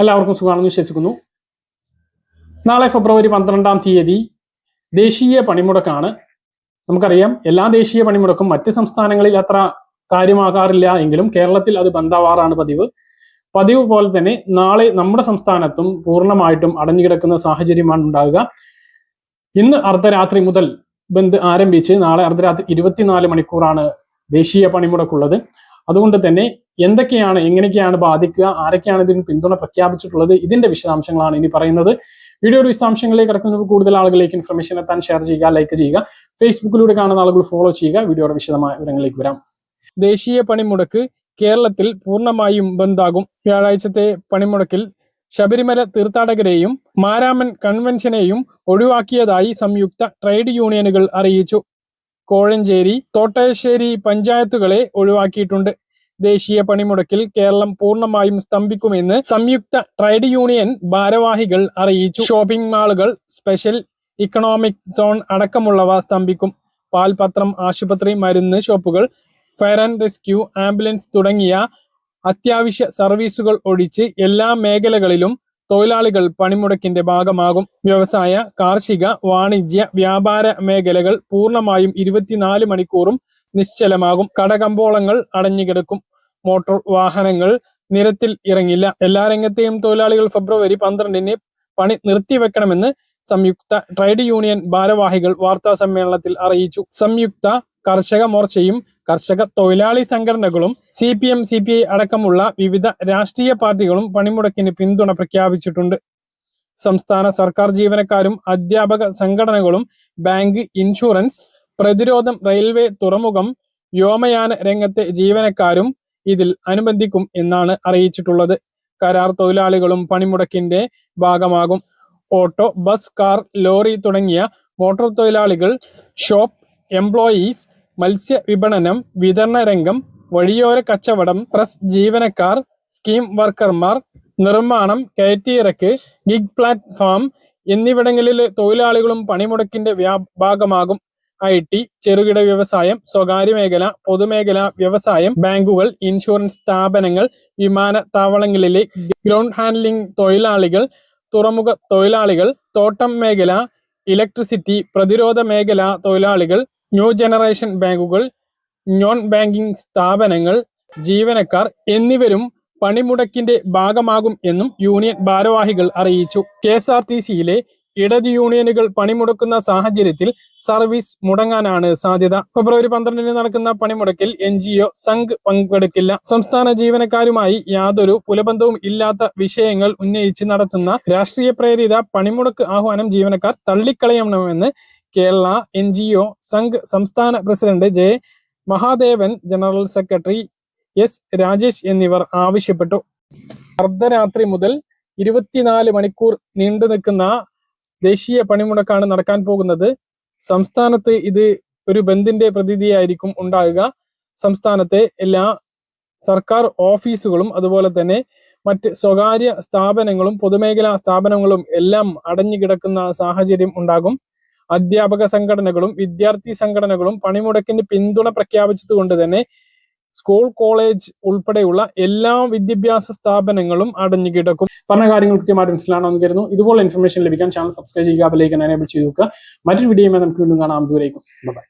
എല്ലാവർക്കും സുഖമാണെന്ന് വിശ്വസിക്കുന്നു. നാളെ ഫെബ്രുവരി പന്ത്രണ്ടാം തീയതി ദേശീയ പണിമുടക്കാണ്. നമുക്കറിയാം എല്ലാ ദേശീയ പണിമുടക്കും മറ്റ് സംസ്ഥാനങ്ങളിൽ അത്ര കാര്യമാകാറില്ല എങ്കിലും കേരളത്തിൽ അത് ബന്ധാവാറാണ് പതിവ്. പതിവ് പോലെ തന്നെ നാളെ നമ്മുടെ സംസ്ഥാനത്തും പൂർണമായിട്ടും അടഞ്ഞുകിടക്കുന്ന സാഹചര്യമാണ് ഉണ്ടാകുക ഇന്ന് അർദ്ധരാത്രി മുതൽ ബന്ദ് ആരംഭിച്ച് നാളെ അർദ്ധരാത്രി ഇരുപത്തിനാല് മണിക്കൂറാണ് ദേശീയ പണിമുടക്കുള്ളത്. അതുകൊണ്ട് തന്നെ എന്തൊക്കെയാണ് എങ്ങനെയൊക്കെയാണ് ബാധിക്കുക ആരൊക്കെയാണ് ഇതിന് പിന്തുണ പ്രഖ്യാപിച്ചിട്ടുള്ളത് ഇതിന്റെ വിശദാംശങ്ങളാണ് ഇനി പറയുന്നത്. വീഡിയോയുടെ വിശദാംശങ്ങളിലേക്ക് കിടക്കുന്നതിന് കൂടുതൽ ആളുകളിലേക്ക് ഇൻഫർമേഷൻ എത്താൻ ഷെയർ ചെയ്യുക ലൈക്ക് ചെയ്യുക. ഫേസ്ബുക്കിലൂടെ കാണുന്ന ആളുകൾ ഫോളോ ചെയ്യുക. വീഡിയോയുടെ വിശദമായ വിവരങ്ങളിലേക്ക് വരാം. ദേശീയ പണിമുടക്ക് കേരളത്തിൽ പൂർണമായും ബന്ദാകും. വ്യാഴാഴ്ചത്തെ പണിമുടക്കിൽ ശബരിമല തീർത്ഥാടകരെയും മാരാമൻ കൺവെൻഷനെയും ഒഴിവാക്കിയതായി സംയുക്ത ട്രേഡ് യൂണിയനുകൾ അറിയിച്ചു. കോഴഞ്ചേരി തോട്ടയശ്ശേരി പഞ്ചായത്തുകളെ ഒഴിവാക്കിയിട്ടുണ്ട്. ദേശീയ പണിമുടക്കിൽ കേരളം പൂർണമായും സ്തംഭിക്കുമെന്ന് സംയുക്ത ട്രേഡ് യൂണിയൻ ഭാരവാഹികൾ അറിയിച്ചു. ഷോപ്പിംഗ് മാളുകൾ സ്പെഷ്യൽ ഇക്കണോമിക് സോൺ അടക്കമുള്ളവ സ്തംഭിക്കും. പാൽപത്രം ആശുപത്രി മരുന്ന് ഷോപ്പുകൾ ഫയർ ആൻഡ് റെസ്ക്യൂ ആംബുലൻസ് തുടങ്ങിയ അത്യാവശ്യ സർവീസുകൾ ഒഴിച്ച് എല്ലാ മേഖലകളിലും തൊഴിലാളികൾ പണിമുടക്കിന്റെ ഭാഗമാകും. വ്യവസായ കാർഷിക വാണിജ്യ വ്യാപാര മേഖലകൾ പൂർണമായും ഇരുപത്തിനാല് മണിക്കൂറും നിശ്ചലമാകും. കടകമ്പോളങ്ങൾ അടഞ്ഞുകിടക്കും. മോട്ടോർ വാഹനങ്ങൾ നിരത്തിൽ ഇറങ്ങില്ല. എല്ലാ രംഗത്തെയും തൊഴിലാളികൾ ഫെബ്രുവരി പന്ത്രണ്ടിന് പണി നിർത്തിവെക്കണമെന്ന് സംയുക്ത ട്രേഡ് യൂണിയൻ ഭാരവാഹികൾ വാർത്താ സമ്മേളനത്തിൽ അറിയിച്ചു. സംയുക്ത കർഷക മോർച്ചയും കർഷക തൊഴിലാളി സംഘടനകളും C P M C P I അടക്കമുള്ള വിവിധ രാഷ്ട്രീയ പാർട്ടികളും പണിമുടക്കിന് പിന്തുണ പ്രഖ്യാപിച്ചിട്ടുണ്ട്. സംസ്ഥാന സർക്കാർ ജീവനക്കാരും അധ്യാപക സംഘടനകളും ബാങ്ക് ഇൻഷുറൻസ് പ്രതിരോധം റെയിൽവേ തുറമുഖം വ്യോമയാന രംഗത്തെ ജീവനക്കാരും ഇതിൽ അനുബന്ധിക്കും എന്നാണ് അറിയിച്ചിട്ടുള്ളത്. കരാർ തൊഴിലാളികളും പണിമുടക്കിന്റെ ഭാഗമാകും. ഓട്ടോ ബസ് കാർ ലോറി തുടങ്ങിയ മോട്ടോർ തൊഴിലാളികൾ ഷോപ്പ് എംപ്ലോയീസ് മത്സ്യ വിപണനം വിതരണ രംഗം വഴിയോര കച്ചവടം പ്രസ് ജീവനക്കാർ സ്കീം വർക്കർമാർ നിർമ്മാണം കയറ്റിയിറക്ക് ഗിഗ് പ്ലാറ്റ്ഫോം എന്നിവിടങ്ങളിലെ തൊഴിലാളികളും പണിമുടക്കിന്റെ ഭാഗമാകും. ഐ ടി ചെറുകിട വ്യവസായം സ്വകാര്യ മേഖല പൊതുമേഖല വ്യവസായം ബാങ്കുകൾ ഇൻഷുറൻസ് സ്ഥാപനങ്ങൾ വിമാനത്താവളങ്ങളിലെ ഗ്രൗണ്ട് ഹാൻഡ്ലിംഗ് തൊഴിലാളികൾ തുറമുഖ തൊഴിലാളികൾ തോട്ടം മേഖല ഇലക്ട്രിസിറ്റി പ്രതിരോധ മേഖല തൊഴിലാളികൾ ന്യൂ ജനറേഷൻ ബാങ്കുകൾ നോൺ ബാങ്കിംഗ് സ്ഥാപനങ്ങൾ ജീവനക്കാർ എന്നിവരും പണിമുടക്കിന്റെ ഭാഗമാകും എന്നും യൂണിയൻ ഭാരവാഹികൾ അറിയിച്ചു. കെ എസ് ആർ ടി സിയിലെ ഇടത് യൂണിയനുകൾ പണിമുടക്കുന്ന സാഹചര്യത്തിൽ സർവീസ് മുടങ്ങാനാണ് സാധ്യത. ഫെബ്രുവരി പന്ത്രണ്ടിന് നടക്കുന്ന പണിമുടക്കിൽ എൻ ജി ഒ സംഘ് പങ്കെടുക്കില്ല. സംസ്ഥാന ജീവനക്കാരുമായി യാതൊരു പുലബന്ധവും ഇല്ലാത്ത വിഷയങ്ങൾ ഉന്നയിച്ച് നടത്തുന്ന രാഷ്ട്രീയ പ്രേരിത പണിമുടക്ക് ആഹ്വാനം ജീവനക്കാർ തള്ളിക്കളയണമെന്ന് Kerala N G O Sangh സംസ്ഥാന president J Mahadevan general secretary S Rajesh എന്നിവർ ആവശ്യപ്പെട്ടു. അർദ്ധരാത്രി മുതൽ ഇരുപത്തിനാല് മണിക്കൂർ നീണ്ടു നിൽക്കുന്ന ദേശീയ പണിമുടക്കാണ് നടക്കാൻ പോകുന്നത്. സംസ്ഥാനത്ത് ഇത് ഒരു ബന്ദിന്റെ പ്രതിനിധിയായിരിക്കും ഉണ്ടാകുക. സംസ്ഥാനത്തെ എല്ലാ സർക്കാർ ഓഫീസുകളും അതുപോലെ തന്നെ മറ്റ് സ്വകാര്യ സ്ഥാപനങ്ങളും പൊതുമേഖലാ സ്ഥാപനങ്ങളും എല്ലാം അടഞ്ഞു കിടക്കുന്ന സാഹചര്യം ഉണ്ടാകും. അധ്യാപക സംഘടനകളും വിദ്യാർത്ഥി സംഘടനകളും പണിമുടക്കിന് പിന്തുണ പ്രഖ്യാപിച്ചതുകൊണ്ട് തന്നെ സ്കൂൾ കോളേജ് ഉൾപ്പെടെയുള്ള എല്ലാ വിദ്യാഭ്യാസ സ്ഥാപനങ്ങളും അടഞ്ഞു കിടക്കും. പറഞ്ഞ കാര്യങ്ങൾ കൃത്യമായിട്ട് മനസ്സിലാണെന്ന് കരുതുന്നു. ഇതുപോലെ ഇൻഫർമേഷൻ ലഭിക്കാൻ ചാനൽ സബ്സ്ക്രൈബ് ചെയ്യുക ബെലൈക്കൻ എനേബിൾ ചെയ്തു നോക്കുക മറ്റൊരു വീഡിയോയുമായി നമുക്ക് വീണ്ടും കാണാം. ദൂരേക്കും ബൈ